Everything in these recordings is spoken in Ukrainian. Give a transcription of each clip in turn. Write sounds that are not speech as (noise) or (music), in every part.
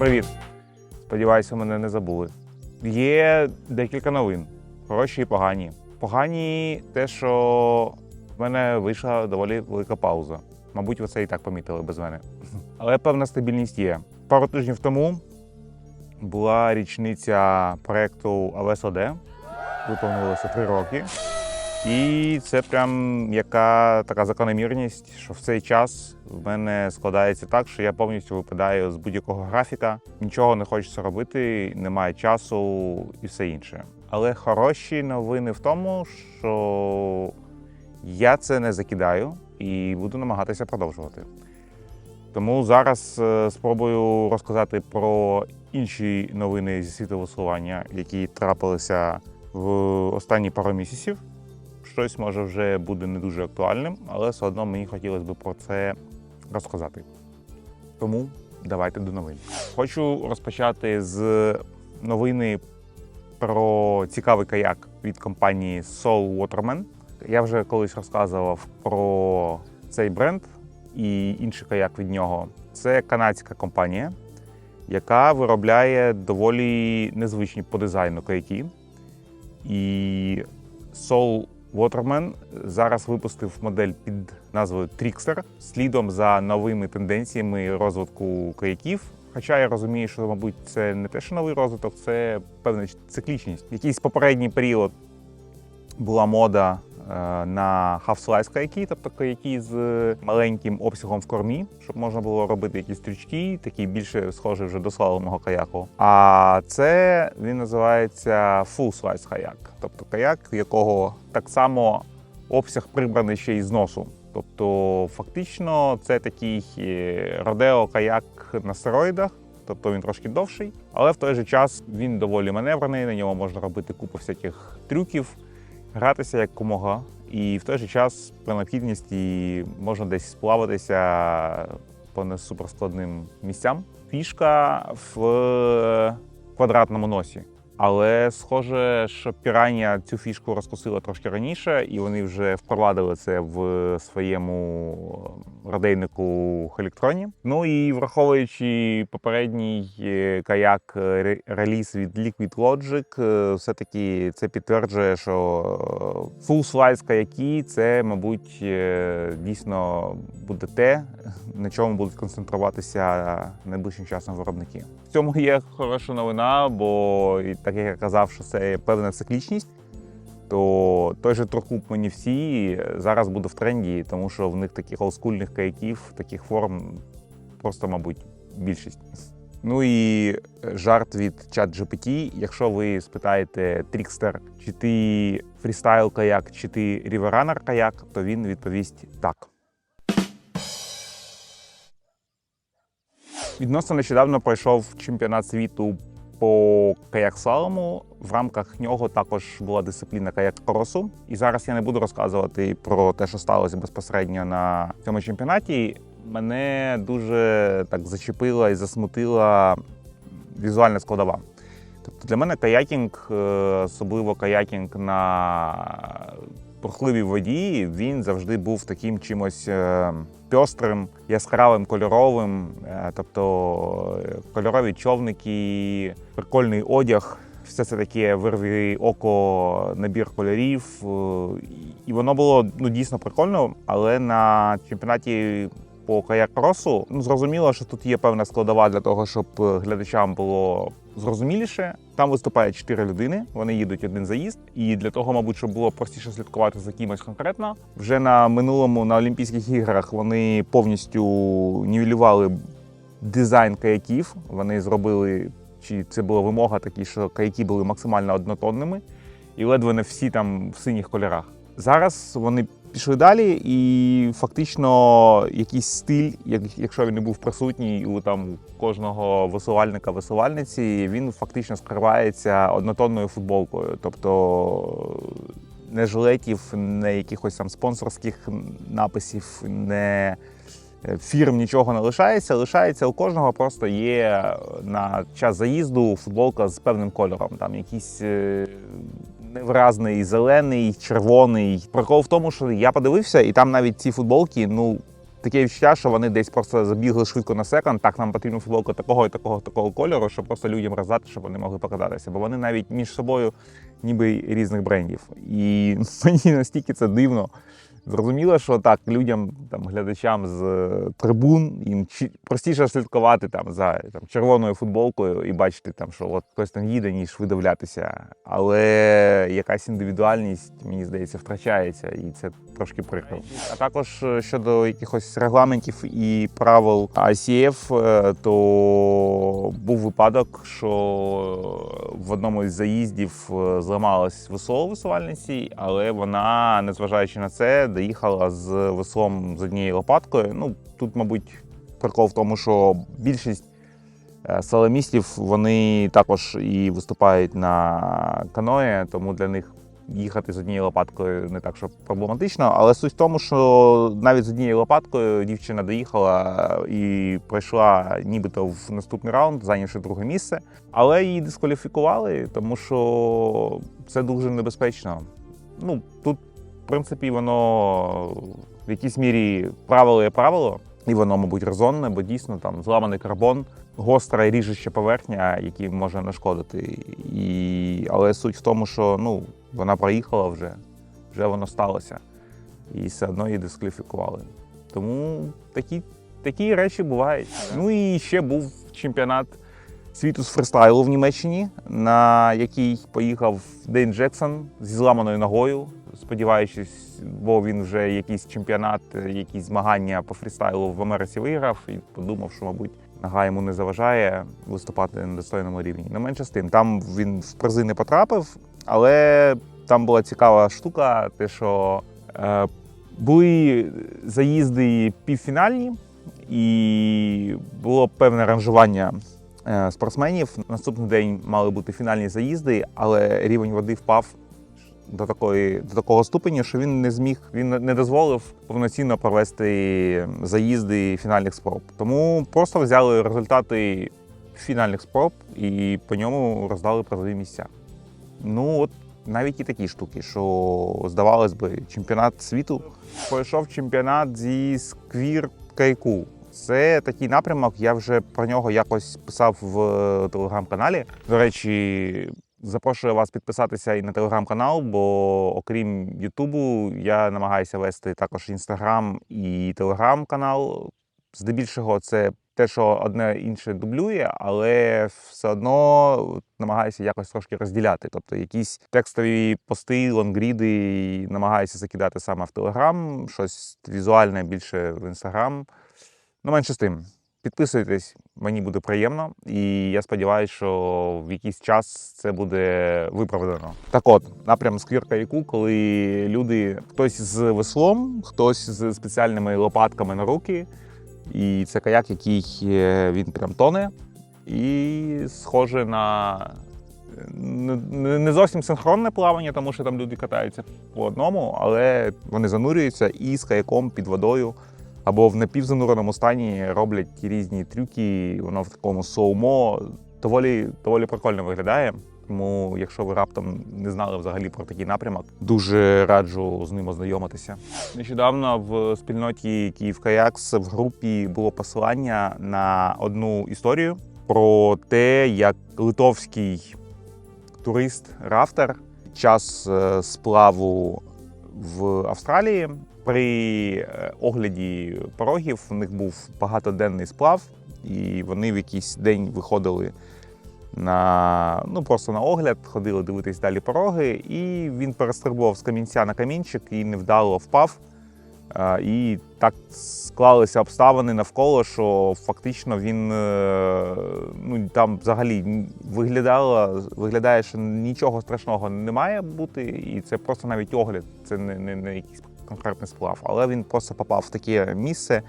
Привіт! Сподіваюся, мене не забули. Є декілька новин, хороші і погані. Погані те, що в мене вийшла доволі велика пауза. Мабуть, ви це і так помітили без мене. Але певна стабільність є. Пару тижнів тому була річниця проекту АВСОД. Виповнилося три роки. І це прям яка така закономірність, що в цей час в мене складається так, що я повністю випадаю з будь-якого графіка, нічого не хочеться робити, немає часу і все інше. Але хороші новини в тому, що я це не закидаю і буду намагатися продовжувати. Тому зараз е, спробую розказати про інші новини зі світу веслування, які трапилися в останні пару місяців щось може вже буде не дуже актуальним, але все одно мені хотілося б про це розказати. Тому давайте до новин. Хочу розпочати з новини про цікавий каяк від компанії Soul Waterman. Я вже колись розказував про цей бренд і інший каяк від нього. Це канадська компанія, яка виробляє доволі незвичні по дизайну каяки. І Soul Waterman зараз випустив модель під назвою Trickster слідом за новими тенденціями розвитку каяків. Хоча я розумію, що, мабуть, це не те, що новий розвиток, це певна циклічність. Якийсь попередній період була мода на half-slice каяки, тобто каяки з маленьким обсягом в кормі, щоб можна було робити якісь стрічки, такі більше схожі вже до слаломого каяку. А це він називається full-slice каяк, тобто каяк, якого так само обсяг прибраний ще й з носу. Тобто, фактично, це такий родео каяк на стероїдах. Тобто він трошки довший, але в той же час він доволі маневрений, на ньому можна робити купу всяких трюків, гратися як комога. І в той же час при необхідності можна десь сплаватися по не суперскладним місцям. Фішка в квадратному носі. Але схоже, що піранія цю фішку розкусила трошки раніше, і вони вже впровадили це в своєму радейнику Хелектроні. Ну і враховуючи попередній е, каяк е, реліз від Liquid Logic, е, все-таки це підтверджує, що full slice каяки це, мабуть, дійсно буде те, на чому будуть концентруватися найближчим часом виробники. В цьому є хороша новина, бо і так як я казав, що це певна циклічність, то той же Туркуп мені всі зараз буде в тренді, тому що в них таких олдскульних каяків, таких форм просто, мабуть, більшість. Ну і жарт від ChatGPT. Якщо ви спитаєте Трікстер, чи ти фрістайл каяк, чи ти ріверанер каяк, то він відповість так. Відносно нещодавно пройшов чемпіонат світу по каяк-слалому. В рамках нього також була дисципліна каяк-кросу. І зараз я не буду розказувати про те, що сталося безпосередньо на цьому чемпіонаті. Мене дуже так зачепила і засмутила візуальна складова. Тобто для мене каякінг, е, особливо каякінг на бурхливій воді, він завжди був таким чимось е, пьострим, яскравим, кольоровим. Е, Тобто е, кольорові човники, прикольний одяг. Все це таке вирві око, набір кольорів. І воно було ну, дійсно прикольно, але на чемпіонаті по каяк-кросу ну, зрозуміло, що тут є певна складова для того, щоб е, глядачам було зрозуміліше. Там виступає чотири людини, вони їдуть один заїзд. І для того, мабуть, щоб було простіше слідкувати за кимось конкретно. Вже на минулому на Олімпійських іграх вони повністю нівелювали дизайн каяків. Вони зробили, чи це була вимога такі, що каяки були максимально однотонними, і ледве не всі там в синіх кольорах. Зараз вони пішли далі, і фактично якийсь стиль, як- якщо він не був присутній у там кожного висувальника висувальниці, він фактично скривається однотонною футболкою. Тобто не жилетів, не якихось там спонсорських написів, не е, фірм нічого не лишається. Лишається у кожного просто є на час заїзду футболка з певним кольором. Там якийсь е, невразний, зелений, червоний. Прикол в тому, що я подивився, і там навіть ці футболки, ну. таке відчуття, що вони десь просто забігли швидко на секунд. Так, нам потрібна футболка такого і такого такого кольору, щоб просто людям роздати, щоб вони могли покататися. Бо вони навіть між собою ніби різних брендів. І (laughs) мені настільки це дивно. Зрозуміло, що так людям, там глядачам з е, трибун їм простіше слідкувати там за там червоною футболкою і бачити там, що от хтось там їде, ніж видивлятися. Але якась індивідуальність, мені здається, втрачається, і це трошки прикро. А також е, щодо якихось регламентів і правил ICF, е, то був випадок, що в одному із заїздів зламалась весло висувальниці, але вона, незважаючи на це, доїхала з веслом з однією лопаткою. Ну тут, мабуть, прикол в тому, що більшість е, саламістів вони також і виступають на каное, тому для них їхати з однією лопаткою не так, що проблематично. Але суть в тому, що навіть з однією лопаткою дівчина доїхала і пройшла нібито в наступний раунд, зайнявши друге місце. Але її дискваліфікували, тому що це дуже небезпечно. Ну тут, принципі, воно в якійсь мірі правило є правило, і воно, мабуть, резонне, бо дійсно там зламаний карбон, гостра і ріжуща поверхня, які може нашкодити. І... Але суть в тому, що ну, вона проїхала вже, вже воно сталося. І все одно її дискваліфікували. Тому такі, такі речі бувають. Ну і ще був чемпіонат світу з фристайлу в Німеччині, на який поїхав Дейн Джексон зі зламаною ногою, сподіваючись, бо він вже якийсь чемпіонат, якісь змагання по фрістайлу в Америці виграв і подумав, що, мабуть, нога йому не заважає виступати на достойному рівні. Не менше з тим, там він в призи не потрапив, але там була цікава штука, те, що е, були заїзди півфінальні, і було певне ранжування е, спортсменів. Наступний день мали бути фінальні заїзди, але рівень води впав до такої до такого ступеня, що він не зміг, він не дозволив повноцінно провести заїзди фінальних спроб. Тому просто взяли результати фінальних спроб і по ньому роздали призові місця. Ну от навіть і такі штуки, що здавалось би, чемпіонат світу пройшов чемпіонат зі сквір кайку. Це такий напрямок. Я вже про нього якось писав в телеграм-каналі. До речі, запрошую вас підписатися і на телеграм-канал, бо окрім Ютубу, я намагаюся вести також інстаграм і телеграм-канал. Здебільшого, це те, що одне інше дублює, але все одно намагаюся якось трошки розділяти. Тобто якісь текстові пости, лонгріди намагаюся закидати саме в Телеграм, щось візуальне більше в інстаграм. Ну, менше з тим. Підписуйтесь, мені буде приємно, і я сподіваюся, що в якийсь час це буде виправдано. Так от, напрям сквір каяку, коли люди, хтось з веслом, хтось з спеціальними лопатками на руки, і це каяк, який е, він прям тоне, і схоже на не зовсім синхронне плавання, тому що там люди катаються по одному, але вони занурюються і з каяком під водою або в напівзануреному стані роблять різні трюки, воно в такому соумо доволі, доволі прикольно виглядає. Тому, якщо ви раптом не знали взагалі про такий напрямок, дуже раджу з ним ознайомитися. Нещодавно в спільноті Київ Каякс в групі було посилання на одну історію про те, як литовський турист-рафтер час е, сплаву в Австралії при е, огляді порогів у них був багатоденний сплав, і вони в якийсь день виходили на ну просто на огляд, ходили дивитись далі пороги, і він перестрибував з камінця на камінчик і невдало впав. Е, І так склалися обставини навколо, що фактично він е, ну там взагалі виглядало, виглядає, що нічого страшного не має бути, і це просто навіть огляд, це не, не, не якийсь конкретний сплав. Але він просто попав в таке місце,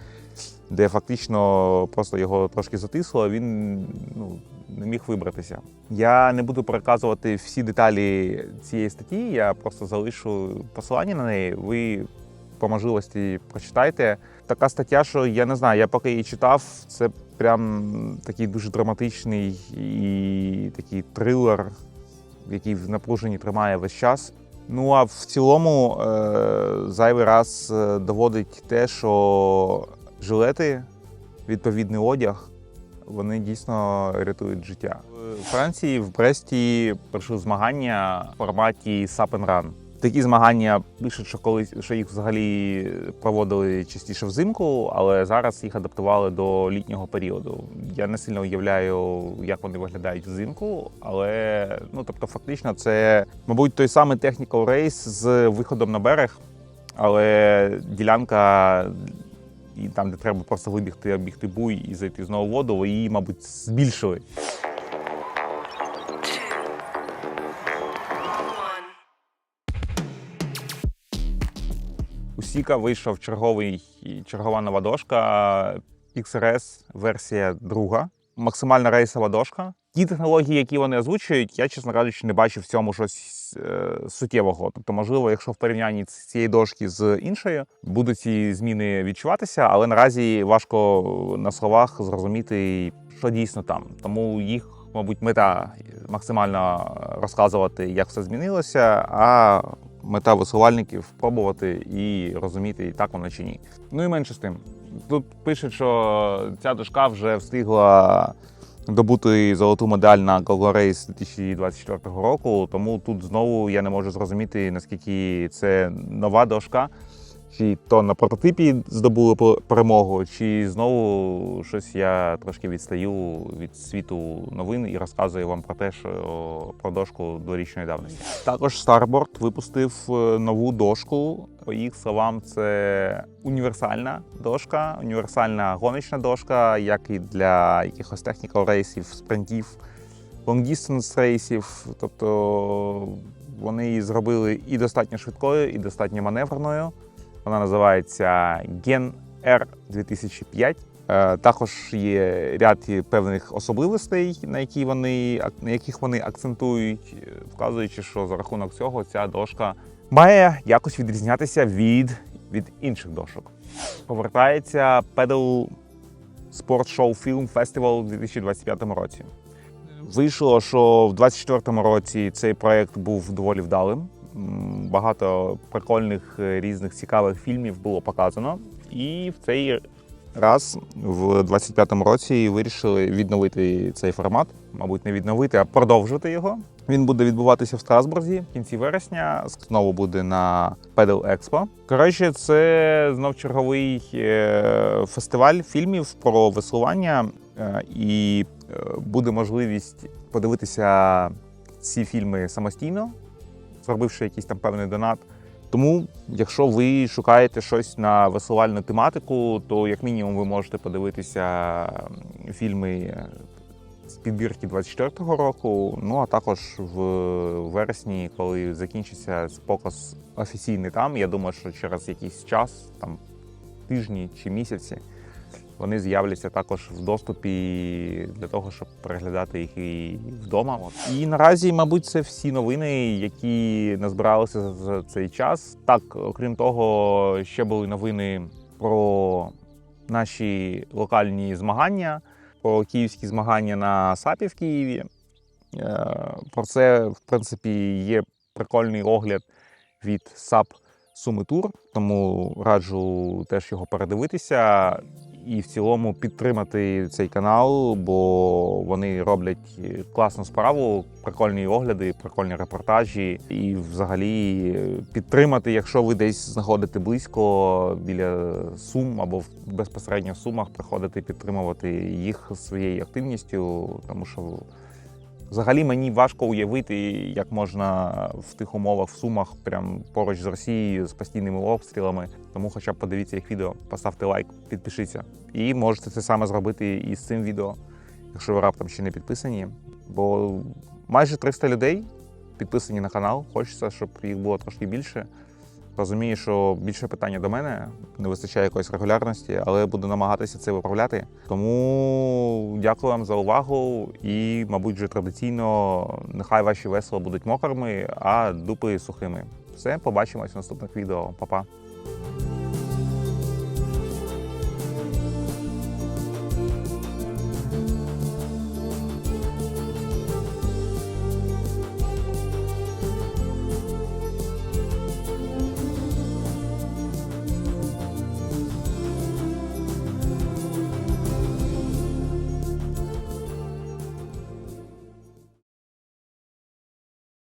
де фактично просто його трошки затисло, він ну, не міг вибратися. Я не буду переказувати всі деталі цієї статті, я просто залишу посилання на неї. Ви по можливості прочитайте. Така стаття, що я не знаю, я поки її читав, це прям такий дуже драматичний і такий трилер, який в напруженні тримає весь час. Ну а в цілому е, зайвий раз е, доводить те, що жилети, відповідний одяг. Вони дійсно рятують життя. В Франції в Бресті пройшли змагання в форматі Sap and Run. Такі змагання пишуть, що колись що їх взагалі проводили частіше взимку, але зараз їх адаптували до літнього періоду. Я не сильно уявляю, як вони виглядають взимку, але ну тобто, фактично, це мабуть той самий technical рейс з виходом на берег, але ділянка. І там, де треба просто вибігти, обігти буй і зайти знову воду, її, мабуть, збільшили. Сіка вийшов черговий чергова нова дошка XRS версія друга. Максимальна рейсова дошка. Ті технології, які вони озвучують, я, чесно кажучи, не бачив в цьому щось е, суттєвого. Тобто, можливо, якщо в порівнянні цієї дошки з іншою, будуть ці зміни відчуватися, але наразі важко на словах зрозуміти, що дійсно там. Тому їх, мабуть, мета максимально розказувати, як все змінилося, а мета висувальників пробувати і розуміти, і так воно чи ні. Ну і менше з тим. Тут пишуть, що ця дошка вже встигла добути золоту медаль на Google Race 2024 року. Тому тут знову я не можу зрозуміти, наскільки це нова дошка. Чи то на прототипі здобули перемогу, чи знову щось я трошки відстаю від світу новин і розказую вам про те, що про дошку дворічної давності. Також Starboard випустив е, нову дошку. По їх словам, це універсальна дошка, універсальна гоночна дошка, як і для якихось технікал рейсів, спринтів, лонгдістанс рейсів. Тобто вони її зробили і достатньо швидкою, і достатньо маневреною. Вона називається Gen R 2005. Е, Також є ряд певних особливостей, на які вони на яких вони акцентують, е, вказуючи, що за рахунок цього ця дошка має якось відрізнятися від, від інших дошок. Повертається Pedal Sport Show Film Festival у 2025 році. Вийшло, що в 2024 році цей проект був доволі вдалим. Багато прикольних е, різних цікавих фільмів було показано. І в цей раз, в 25-му році, вирішили відновити цей формат. Мабуть, не відновити, а продовжити його. Він буде відбуватися в Страсбурзі в кінці вересня. Знову буде на Pedal Expo. Коротше, це знов черговий е, фестиваль фільмів про веслування. Е, І буде можливість подивитися ці фільми самостійно, зробивши якийсь там певний донат. Тому, якщо ви шукаєте щось на веслувальну тематику, то як мінімум ви можете подивитися фільми з підбірки 24-го року. Ну а також в вересні, коли закінчиться показ офіційний там. Я думаю, що через якийсь час, там тижні чи місяці, вони з'являться також в доступі для того, щоб переглядати їх і вдома. І наразі, мабуть, це всі новини, які назбиралися за- цей час. Так, окрім того, ще були новини про наші локальні змагання, про київські змагання на САПі в Києві. Е, Про це, в принципі, є прикольний огляд від САП Суми Тур, тому раджу теж його передивитися і в цілому підтримати цей канал, бо вони роблять класну справу, прикольні огляди, прикольні репортажі. І взагалі підтримати, якщо ви десь знаходите близько біля Сум або в- безпосередньо Сумах, приходити підтримувати їх своєю активністю, тому що Взагалі мені важко уявити, як можна в тих умовах в Сумах, прям поруч з Росією, з постійними обстрілами. Тому хоча б подивіться їх відео, поставте лайк, підпишіться. І можете це саме зробити і з цим відео, якщо ви раптом ще не підписані. Бо майже 300 людей підписані на канал. Хочеться, щоб їх було трошки більше. Розумію, що більше питання до мене, не вистачає якоїсь регулярності, але буду намагатися це виправляти. Тому дякую вам за увагу і, мабуть, вже традиційно нехай ваші весла будуть мокрими, а дупи сухими. Все, побачимось в наступних відео. Па-па.